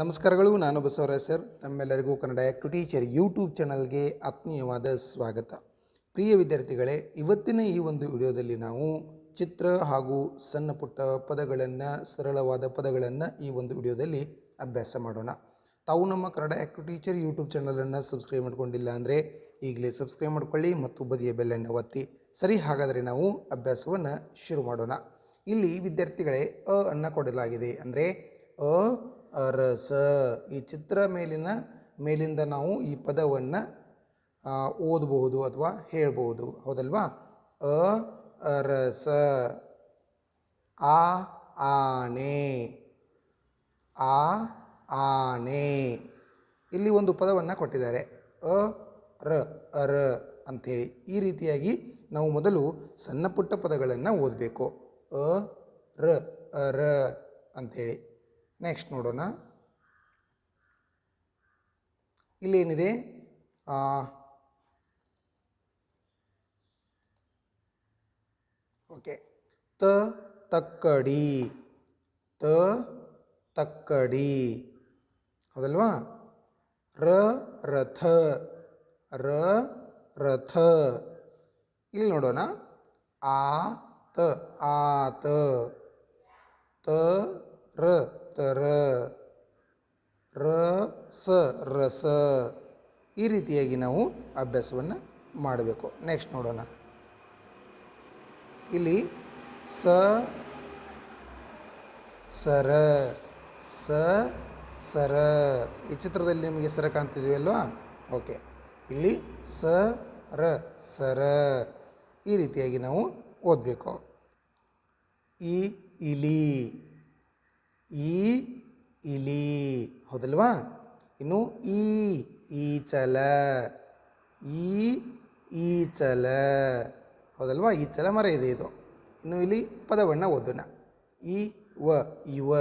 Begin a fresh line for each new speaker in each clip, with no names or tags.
ನಮಸ್ಕಾರಗಳು, ನಾನು ಬಸವರಾಜ್ ಸರ್. ತಮ್ಮೆಲ್ಲರಿಗೂ ಕನ್ನಡ ಆ್ಯಕ್ಟು ಟೀಚರ್ ಯೂಟ್ಯೂಬ್ ಚಾನಲ್ಗೆ ಆತ್ಮೀಯವಾದ ಸ್ವಾಗತ. ಪ್ರಿಯ ವಿದ್ಯಾರ್ಥಿಗಳೇ, ಇವತ್ತಿನ ಈ ಒಂದು ವಿಡಿಯೋದಲ್ಲಿ ನಾವು ಚಿತ್ರ ಹಾಗೂ ಸಣ್ಣ ಪುಟ್ಟ ಪದಗಳನ್ನು, ಸರಳವಾದ ಪದಗಳನ್ನು ಈ ಒಂದು ವಿಡಿಯೋದಲ್ಲಿ ಅಭ್ಯಾಸ ಮಾಡೋಣ. ತಾವು ನಮ್ಮ ಕನ್ನಡ ಆ್ಯಕ್ಟು ಟೀಚರ್ ಯೂಟ್ಯೂಬ್ ಚಾನಲನ್ನು ಸಬ್ಸ್ಕ್ರೈಬ್ ಮಾಡ್ಕೊಂಡಿಲ್ಲ ಅಂದರೆ ಈಗಲೇ ಸಬ್ಸ್ಕ್ರೈಬ್ ಮಾಡ್ಕೊಳ್ಳಿ ಮತ್ತು ಬದಿಯ ಬೆಲ್ಲನ್ನು ಒತ್ತಿ. ಸರಿ, ಹಾಗಾದರೆ ನಾವು ಅಭ್ಯಾಸವನ್ನು ಶುರು ಮಾಡೋಣ. ಇಲ್ಲಿ ವಿದ್ಯಾರ್ಥಿಗಳೇ, ಅ ಅನ್ನು ಕೊಡಲಾಗಿದೆ ಅಂದರೆ ಅ ಅರಸ. ಈ ಚಿತ್ರ ಮೇಲಿನ, ಮೇಲಿಂದ ನಾವು ಈ ಪದವನ್ನು ಓದಬಹುದು ಅಥವಾ ಹೇಳ್ಬೋದು ಹೌದಲ್ವಾ? ಅ, ಅರಸ. ಆ, ಆನೆ. ಆ, ಆನೆ. ಇಲ್ಲಿ ಒಂದು ಪದವನ್ನು ಕೊಟ್ಟಿದ್ದಾರೆ. ಅ, ರ, ಅರ ಅಂಥೇಳಿ. ಈ ರೀತಿಯಾಗಿ ನಾವು ಮೊದಲು ಸಣ್ಣ ಪುಟ್ಟ ಪದಗಳನ್ನು ಓದಬೇಕು. ಅ, ರ, ಅರ ಅಂಥೇಳಿ. ನೆಕ್ಸ್ಟ್ ನೋಡೋಣ. ಇಲ್ಲೇನಿದೆ ಓಕೆ ತ, ತಕ್ಕಡಿ. ತ, ತಕ್ಕಡಿ. ಹೌದಲ್ವಾ? ರ, ರಥ. ರ, ರಥ. ಇಲ್ಲಿ ನೋಡೋಣ. ಆ, ತ ಆತ ತ, ರ. ತರ ರ, ಸ ರಸ ಈ ರೀತಿಯಾಗಿ ನಾವು ಅಭ್ಯಾಸವನ್ನು ಮಾಡಬೇಕು. ನೆಕ್ಸ್ಟ್ ನೋಡೋಣ. ಇಲ್ಲಿ ಸ, ಸರ ಸ, ಸರ. ಈ ಚಿತ್ರದಲ್ಲಿ ನಿಮಗೆ ಸರ ಕಾಣ್ತಿದೆಯಲ್ವಾ ಓಕೆ ಇಲ್ಲಿ ಸ, ರ, ಸರ. ಈ ರೀತಿಯಾಗಿ ನಾವು ಓದಬೇಕು. ಇ, ಇಲಿ. ಈ, ಇಲಿ. ಹೌದಲ್ವಾ? ಇನ್ನು ಈ, ಈಚಲ. ಈ, ಈಚಲ. ಹೌದಲ್ವಾ? ಈಚಲ ಮರ ಇದೆ ಇದು. ಇನ್ನು ಇಲ್ಲಿ ಪದವನ್ನು ಓದೋಣ ಈ, ವ, ಇವ.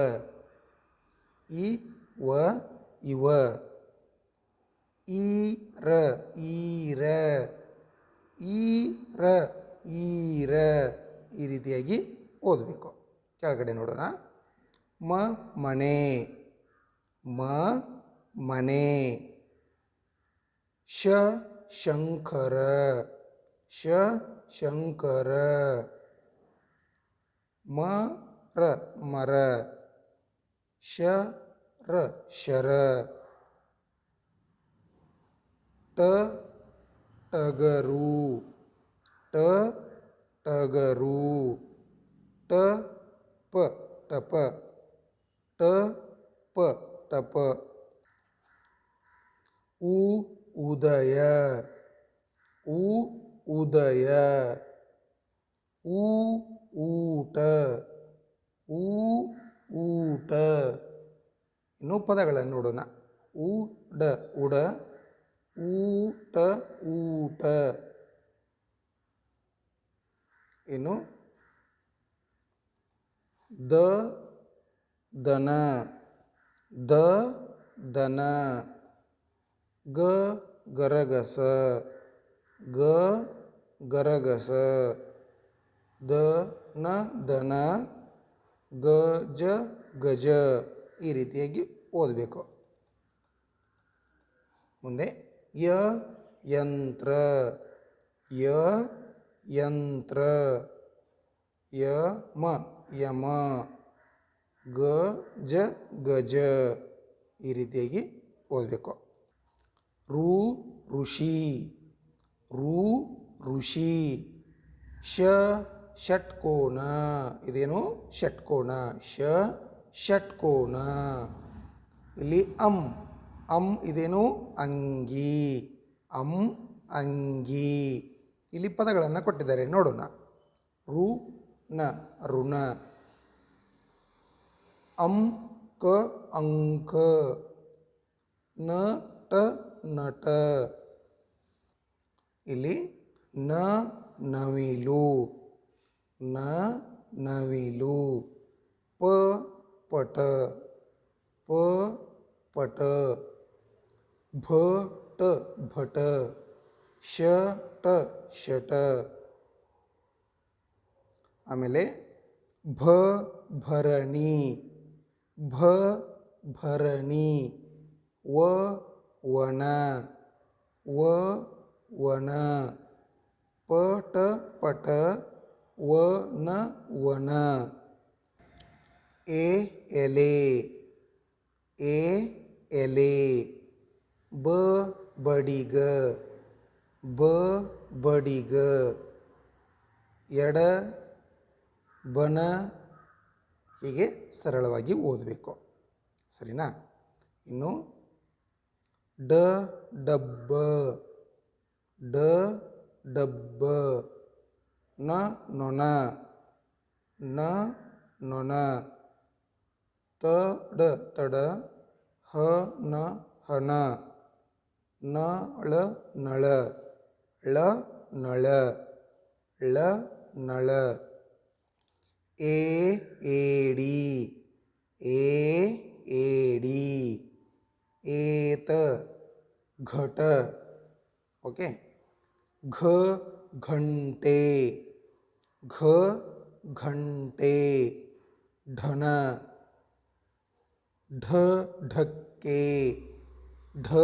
ಈ, ವ, ಇವ. ಈ, ರ, ಈರ. ಈ, ರ ಈ ರೀತಿಯಾಗಿ ಓದಬೇಕು. ಕೆಳಗಡೆ ನೋಡೋಣ. ಮ ಮನೆ ಮ ಮನೆ ಶ ಶಂಕರ ಶ ಶಂಕರ ಮ ರ ಮರ ಶ ರ ಶರ ಟ ಟಗರು ಟ ಟಗರು ಟ ಪ ಟಪ ಉದಯ. ಊ, ಊಟ. ಊ, ಊಟ. ಇನ್ನು ಪದಗಳನ್ನು ನೋಡೋಣ. ಉಡ. ಉಡ ಊಟ ಊಟ. ಇನ್ನು ದ, ದನ. ದ, ದನ. ಗ, ಗರಗಸ. ಗ ಗರಗಸ, ದ, ನ, ದನ, ಗ, ಜ, ಗಜ ಈ ರೀತಿಯಾಗಿ ಓದಬೇಕು. ಮುಂದೆ ಯ, ಯಂತ್ರ ಯ ಯಂತ್ರ, ಯ, ಮ, ಯಮ, ಗ, ಜ, ಗಜ ಈ ರೀತಿಯಾಗಿ ಓದಬೇಕು. ರು, ಋಷಿ, ರು ಋಷಿ. ಶ ಷಟ್ಕೋನ. ಇದೇನು? ಷಟ್ಕೋನ. ಶ ಷಟ್ಕೋನ. ಇಲ್ಲಿ ಅಂ. ಅಂ ಇದೇನು? ಅಂಗಿ. ಅಂ, ಅಂಗಿ. ಇಲ್ಲಿ ಪದಗಳನ್ನು ಕೊಟ್ಟಿದ್ದಾರೆ. ನೋಡೋಣ. ರು, ನ, ಋಣ. ಅಂ, ಕ, ಅಂಕ. ನ, ಟ ನಟ ಇಲ್ಲಿ ನ ನವಿಲು ನ ನವಿಲು ಪ ಪಟ ಪ ಪಟ ಭ ಟ ಭಟ ಶ ಟ ಶಟ ಆಮೇಲೆ ಭ ಭರಣಿ ಭ ಭರಣಿ ವ ವನ ವ ವನ ಪಟ ಪಟ ವನ ವನ. ಎ ಎಲೆ. ಎ ಎಲೆ. ಬ ಬಡಿಗ. ಬ ಬಡಿಗ. ಎಡ ಬನ. ಹೀಗೆ ಸರಳವಾಗಿ ಓದಬೇಕು. ಸರಿನಾ? ಇನ್ನು ಡ ಡಬ್ಬ. ಡ డబ్బు న నొన న నొన తడ తడ హ న హన న ళ నళ ళ నళ ళ నళ ఏ ఏడి ఏ ఏడి ఏత ఘట ఓకే घ घंटे घ घंटे ढन ढ ढक्के ढ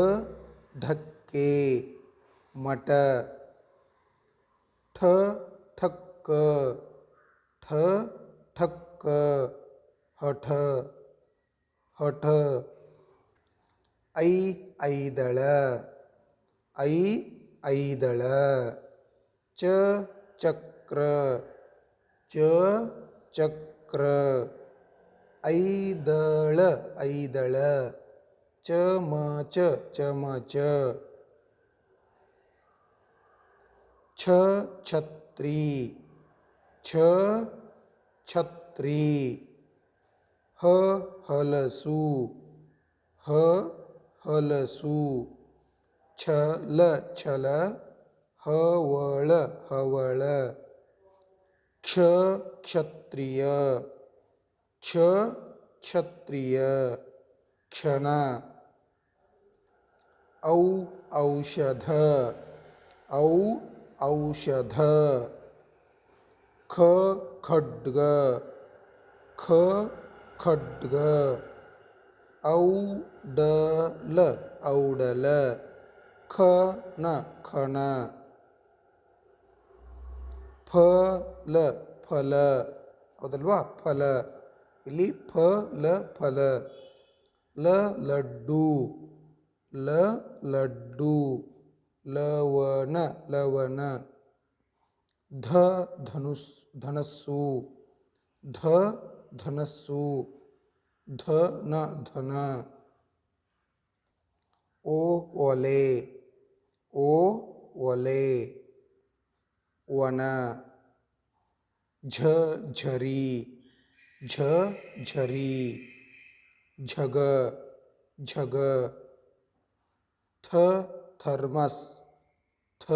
ढक्के मट ठ ठक्क ठ ठक्क हठ हठ ऐ ऐदळ ऐ ಐದಳ ಚ ಚಕ್ರ ಚ ಚಕ್ರ ಐದಳ ಐದಳ ಚ ಮ ಚ ಚ ಮ ಚ ಛ ಛತ್ರಿ ಛ ಛತ್ರಿ ಹ ಹಲಸು ಹ ಹಲಸು छल छल हवळ हवळ क्ष क्षत्रिय क्ष क्षत्रिय क्षण औ औषध औ औषध ख खड्ग ख खड्ग औडल डल ಔಡಲ ಔಡಲ ಖನ ಖನ ಫಲ ಫಲ ಹೌದಲ್ವಾ ಫಲ ಇಲ್ಲಿ ಫಲ ಫಲ ಲ ಲಡ್ಡು ಲ ಲಡ್ಡು ಲವನ ಲವನ ಧ ಧನುಸ್ ಧನಸ್ಸು ಧ ಧನಸ್ಸು ಧನ ಧನ ಓ ಒಲೆ ओ वले वन झरी झरी झग झग थ थर्मस थ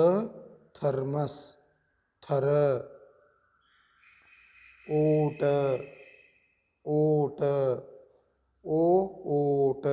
थर्मस थर, ओट ओट ओ ओट